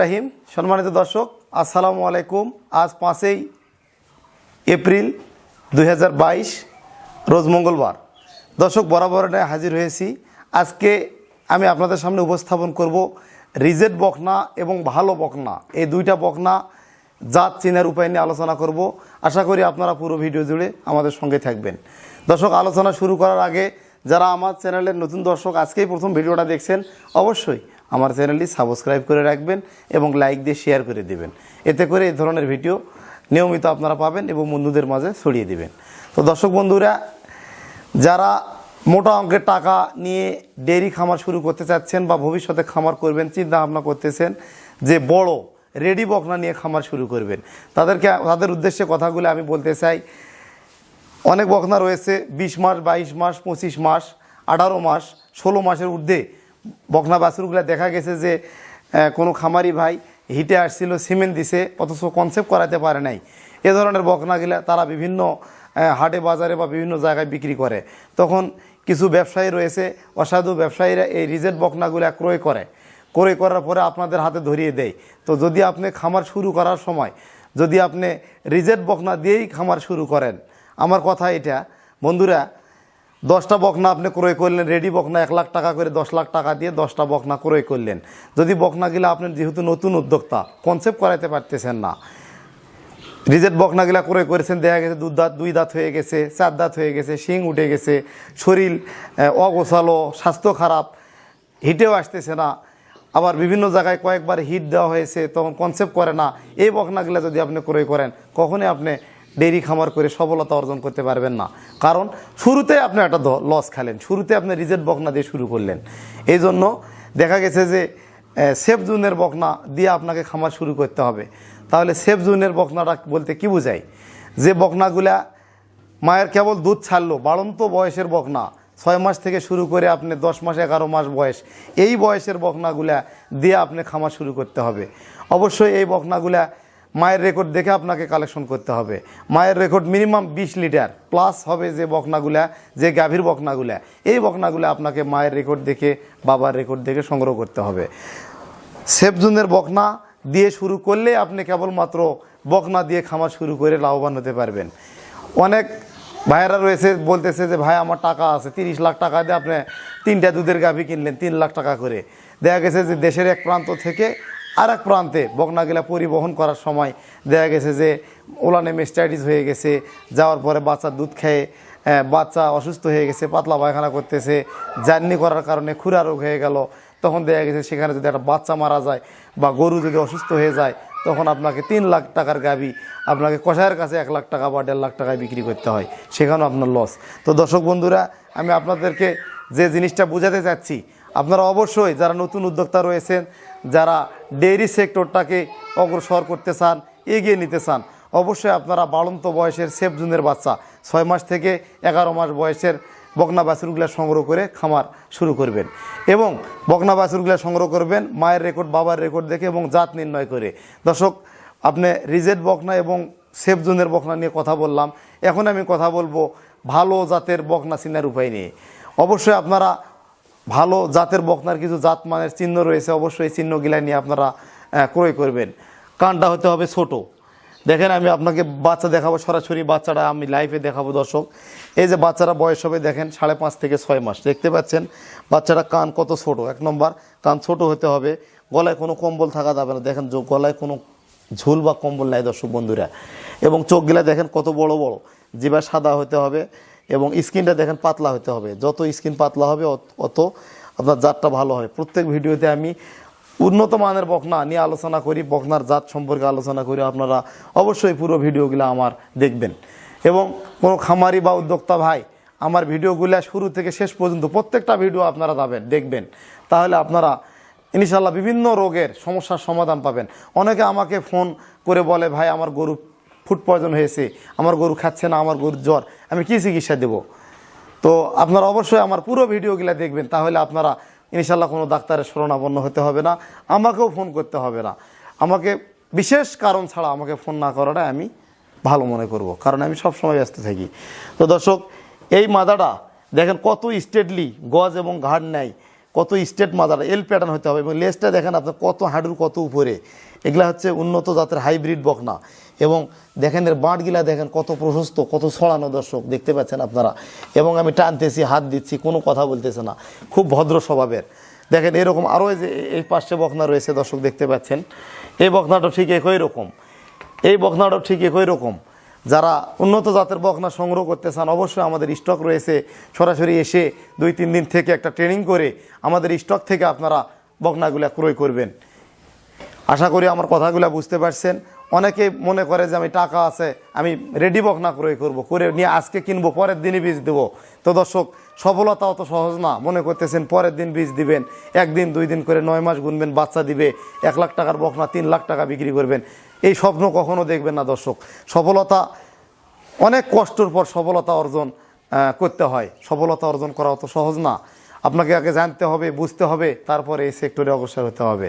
রাহিম সম্মানিত দর্শক, আসসালামু আলাইকুম। আজ পাঁচই এপ্রিল দু হাজার বাইশ, রোজ মঙ্গলবার। দর্শক বরাবর হাজির হয়েছি। আজকে আমি আপনাদের সামনে উপস্থাপন করব রিজেট বকনা এবং ভালো বকনা। এই দুইটা বকনা জাত, চিনার উপায় নিয়ে আলোচনা করব। আশা করি আপনারা পুরো ভিডিও জুড়ে আমাদের সঙ্গে থাকবেন। দর্শক, আলোচনা শুরু করার আগে যারা আমার চ্যানেলের নতুন দর্শক, আজকেই প্রথম ভিডিওটা দেখছেন, অবশ্যই আমার চ্যানেলটি সাবস্ক্রাইব করে রাখবেন এবং লাইক দিয়ে শেয়ার করে দেবেন। এতে করে এই ধরনের ভিডিও নিয়মিত আপনারা পাবেন এবং বন্ধুদের মাঝে ছড়িয়ে দিবেন। তো দর্শক বন্ধুরা, যারা মোটা অঙ্কের টাকা নিয়ে ডেয়ারি খামার শুরু করতে চাচ্ছেন বা ভবিষ্যতে খামার করবেন চিন্তা ভাবনা করতেছেন যে বড় রেডি বকনা নিয়ে খামার শুরু করবেন, তাদেরকে, তাদের উদ্দেশ্যে কথাগুলো আমি বলতে চাই। অনেক বকনা রয়েছে, বিশ মাস, বাইশ মাস, পঁচিশ মাস, আঠারো মাস, ষোলো মাসের ঊর্ধ্বে। বকনা বাছুরগুলো দেখা গেছে যে কোনো খামারি ভাই হিটে আসছিল, সিমেন্ট দিছে, অথচ কনসেপ্ট করাতে পারে নাই। এ ধরনের বকনাগুলা তারা বিভিন্ন হাটে, বাজারে বা বিভিন্ন জায়গায় বিক্রি করে। তখন কিছু ব্যবসায়ী রয়েছে, অসাধু ব্যবসায়ীরা এই রিজেট বকনাগুলো ক্রয় করে। ক্রয় করার পরে আপনাদের হাতে ধরিয়ে দেয়। তো যদি আপনি খামার শুরু করার সময়, যদি আপনি রিজেট বকনা দিয়েই খামার শুরু করেন আমার কথা এটা। বন্ধুরা, দশটা বকনা আপনি ক্রয় করলেন রেডি বকনা এক লাখ টাকা করে দশ লাখ টাকা দিয়ে দশটা বকনা ক্রয় করলেন। যদি বকনাগুলো আপনি যেহেতু নতুন উদ্যোক্তা কনসেপ্ট করাইতে পারতেছেন না। রিজেট বকনাগুলা ক্রয় করেছেন, দেখা গেছে দুধ দাঁত, দুই দাঁত হয়ে গেছে, চার দাঁত হয়ে গেছে, শিং উঠে গেছে, শরীর অগোছালো, স্বাস্থ্য খারাপ, হিটেও আসতেছে না। আবার বিভিন্ন জায়গায় কয়েকবার হিট দেওয়া হয়েছে, তখন কনসেপ্ট করে না, এই বকনাগুলা যদি আপনি ক্রয় করেন, কখনই আপনি ডেইরি খামার করে সফলতা অর্জন করতে পারবেন না। কারণ শুরুতে আপনি একটা লস খেলেন। শুরুতে আপনি রিজেট বকনা দিয়ে শুরু করলেন। এই জন্য দেখা গেছে যে সেফ জুনের বকনা দিয়ে আপনাকে খামার শুরু করতে হবে। তাহলে সেফ জুনের বকনাটা বলতে কি বোঝায় যে বকনাগুলা মায়ের কেবল দুধ ছাড়লো, বাড়ন্ত বয়সের বকনা, ছয় মাস থেকে শুরু করে আপনি দশ মাস, এগারো মাস বয়স, এই বয়সের বকনাগুলা দিয়ে আপনি খামার শুরু করতে হবে। অবশ্যই এই বকনাগুলা মায়ের রেকর্ড দেখে আপনাকে কালেকশন করতে হবে। মায়ের রেকর্ড মিনিমাম বিশ লিটার প্লাস হবে যে বকনাগুলা, যে গাভীর বকনাগুলা। এই বকনাগুলা আপনাকে মায়ের রেকর্ড দেখে, বাবার রেকর্ড দেখে সংগ্রহ করতে হবে। সেফজুনের বকনা দিয়ে শুরু করলে আপনি কেবলমাত্র বকনা দিয়ে খামার শুরু করে লাভবান হতে পারবেন। অনেক ভাইয়েরা রয়েছে, বলতেছে যে, ভাই, আমার টাকা আছে, তিরিশ লাখ টাকা দিয়ে আপনি তিনটা দুধের গাভি কিনলেন, তিন লাখ টাকা করে। দেখা গেছে যে, দেশের এক প্রান্ত থেকে আর এক প্রান্তে বকনাগুলা পরিবহন করার সময় দেখা গেছে যে ওলানে মেস্টাইটিস হয়ে গেছে, যাওয়ার পরে বাচ্চা দুধ খেয়ে বাচ্চা অসুস্থ হয়ে গেছে, পাতলা পায়খানা করতেছে, জার্নি করার কারণে খুরা রোগ হয়ে গেল। তখন দেখা গেছে সেখানে যদি একটা বাচ্চা মারা যায় বা গরু যদি অসুস্থ হয়ে যায়, তখন আপনাকে তিন লাখ টাকার গাবি আপনাকে কষায়ের কাছে এক লাখ টাকা বা দেড় লাখ টাকায় বিক্রি করতে হয়। সেখানেও আপনার লস তো দর্শক বন্ধুরা, আমি আপনাদেরকে যে জিনিসটা বোঝাতে চাচ্ছি আপনারা অবশ্যই যারা নতুন উদ্যোক্তা রয়েছেন, যারা ডেইরি সেক্টরটাকে অগ্রসর করতে চান, এগিয়ে নিতে চান, অবশ্যই আপনারা বাড়ন্ত বয়সের সেফ জুনের বাচ্চা, ছয় মাস থেকে এগারো মাস বয়সের বকনা বাছুরগুলা সংগ্রহ করে খামার শুরু করবেন। এবং বকনা বাছুরগুলা সংগ্রহ করবেন, মায়ের রেকর্ড, বাবার রেকর্ড দেখে এবং জাত নির্ণয় করে। দর্শক, আপনি রিজেট বকনা এবং সেফ জোনের বকনা নিয়ে কথা বললাম। এখন আমি কথা বলব ভালো জাতের বকনা চিনার উপায় নিয়ে। অবশ্যই আপনারা ভালো জাতের বকনার কিছু জাত মানের চিহ্ন রয়েছে, অবশ্যই চিহ্নগুলা নিয়ে আপনারা ক্রয় করবেন। কানটা হতে হবে ছোট। দেখেন আমি আপনাকে বাচ্চা দেখাবো সরাসরি, বাচ্চাটা আমি লাইভে দেখাবো দর্শক। এই যে বাচ্চারা বয়স হবে দেখেন সাড়ে পাঁচ থেকে ছয় মাস, দেখতে পাচ্ছেন? বাচ্চাটা কান কত ছোট, এক নম্বর। কান ছোট হতে হবে, গলায় কোনো কম্বল থাকা যাবে না। দেখেন গলায় কোনো ঝুল বা কম্বল নাই দর্শক বন্ধুরা। এবং চোখগুলা দেখেন কত বড় বড় জিবা সাদা হতে হবে। এবং স্কিনটা দেখেন পাতলা হতে হবে। যত স্কিন পাতলা হবে, অত- আপনার জাতটা ভালো হয় প্রত্যেক ভিডিওতে আমি উন্নত মানের বকনা নিয়ে আলোচনা করি, বকনার জাত সম্পর্কে আলোচনা করি। আপনারা অবশ্যই পুরো ভিডিওগুলো আমার দেখবেন। এবং কোনো খামারি বা উদ্যোক্তা ভাই, আমার ভিডিওগুলো শুরু থেকে শেষ পর্যন্ত প্রত্যেকটা ভিডিও আপনারা যাবেন, দেখবেন। তাহলে আপনারা ইনশাল্লাহ বিভিন্ন রোগের সমস্যার সমাধান পাবেন। অনেকে আমাকে ফোন করে বলে, ভাই, আমার গরু ফুড পয়জন হয়েছে, আমার গরু খাচ্ছে না, আমার গরুর জ্বর। আমি কী চিকিৎসা দেবো? তো আপনারা অবশ্যই আমার পুরো ভিডিওগুলো দেখবেন, তাহলে আপনারা ইনশাল্লাহ কোনো ডাক্তারের শরণাপন্ন হতে হবে না, আমাকেও ফোন করতে হবে না। আমাকে বিশেষ কারণ ছাড়া আমাকে ফোন না করাটা আমি ভালো মনে করব, কারণ আমি সব সময় ব্যস্ত থাকি। তো দর্শক, এই মাদাটা, দেখেন কত স্টেটলি গজ এবং ঘাড় নেয়, কত স্টেট মাদাটা এল প্যাটার্ন হতে হবে এবং লেজটা দেখেন আপনার কত হাঁটুর কত উপরে। এগুলা হচ্ছে উন্নত জাতের হাইব্রিড বকনা। এবং দেখেন এর বাঁটগুলা দেখেন কত প্রশস্ত, কত ছড়ানো দর্শক, দেখতে পাচ্ছেন আপনারা। এবং আমি টানতেছি, হাত দিচ্ছি, কোনো কথা বলতেছে না। খুব ভদ্র স্বভাবের। দেখেন এরকম আরও যে, এই পাশে বকনা রয়েছে, দর্শক দেখতে পাচ্ছেন। এই বকনাটা ঠিক একই রকম। এই বকনাটাও ঠিক একই রকম। যারা উন্নত জাতের বকনা সংগ্রহ করতে চান, অবশ্যই আমাদের স্টক রয়েছে। সরাসরি এসে দুই, তিন দিন থেকে একটা ট্রেনিং করে আমাদের স্টক থেকে আপনারা বকনাগুলা ক্রয় করবেন। আশা করি আমার কথাগুলো বুঝতে পারছেন। অনেকে মনে করে যে আমি টাকা আছে, আমি রেডি বকনা ক্রয় করব, করে নিয়ে আজকে কিনবো, পরের দিনই বীজ দেবো। তো দর্শক সফলতা অত সহজ না। মনে করতেছেন পরের দিন বীজ দিবেন, একদিন, দুই দিন করে নয় মাস গুনবেন, বাচ্চা দিবে, এক লাখ টাকার বকনা তিন লাখ টাকা বিক্রি করবেন। এই স্বপ্ন কখনো দেখবেন না দর্শক। সফলতা, অনেক কষ্টর পর সফলতা অর্জন করতে হয়। সফলতা অর্জন করা অত সহজ না। আপনাকে আগে জানতে হবে, বুঝতে হবে, তারপরে এই সেক্টরে অগ্রসর হতে হবে।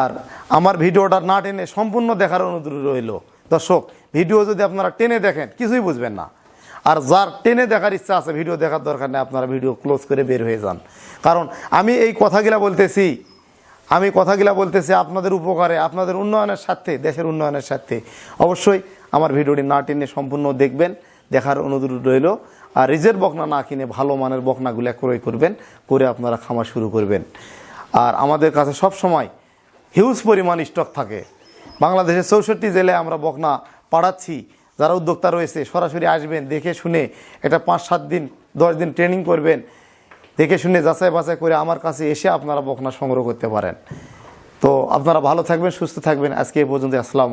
আর আমার ভিডিওটা না টেনে সম্পূর্ণ দেখার অনুরোধ রইল। দর্শক, ভিডিও যদি আপনারা টেনে দেখেন, কিছুই বুঝবেন না। আর যার টেনে দেখার ইচ্ছা আছে, ভিডিও দেখার দরকার নেই, আপনারা ভিডিও ক্লোজ করে বের হয়ে যান। কারণ আমি এই কথাগুলা বলতেছি, আমি কথাগুলা বলতেছি আপনাদের উপকারে, আপনাদের উন্নয়নের স্বার্থে, দেশের উন্নয়নের স্বার্থে। অবশ্যই আমার ভিডিওটি না টেনে সম্পূর্ণ দেখবেন, দেখার অনুরোধ রইল। আর রিজের বকনা না কিনে ভালো মানের বকনাগুলো ক্রয় করবেন, করে আপনারা খামার শুরু করবেন। আর আমাদের কাছে সব সময় হিউজ পরিমাণ স্টক থাকে। বাংলাদেশের চৌষট্টি জেলে আমরা বকনা পাড়াচ্ছি। যারা উদ্যোক্তা রয়েছে, সরাসরি আসবেন, দেখে শুনে এটা পাঁচ, সাত দিন, দশ দিন ট্রেনিং করবেন। দেখে শুনে যাচাই বাছাই করে আমার কাছে এসে আপনারা বকনা সংগ্রহ করতে পারেন। তো আপনারা ভালো থাকবেন, সুস্থ থাকবেন। আজকে এই পর্যন্ত আসসালাম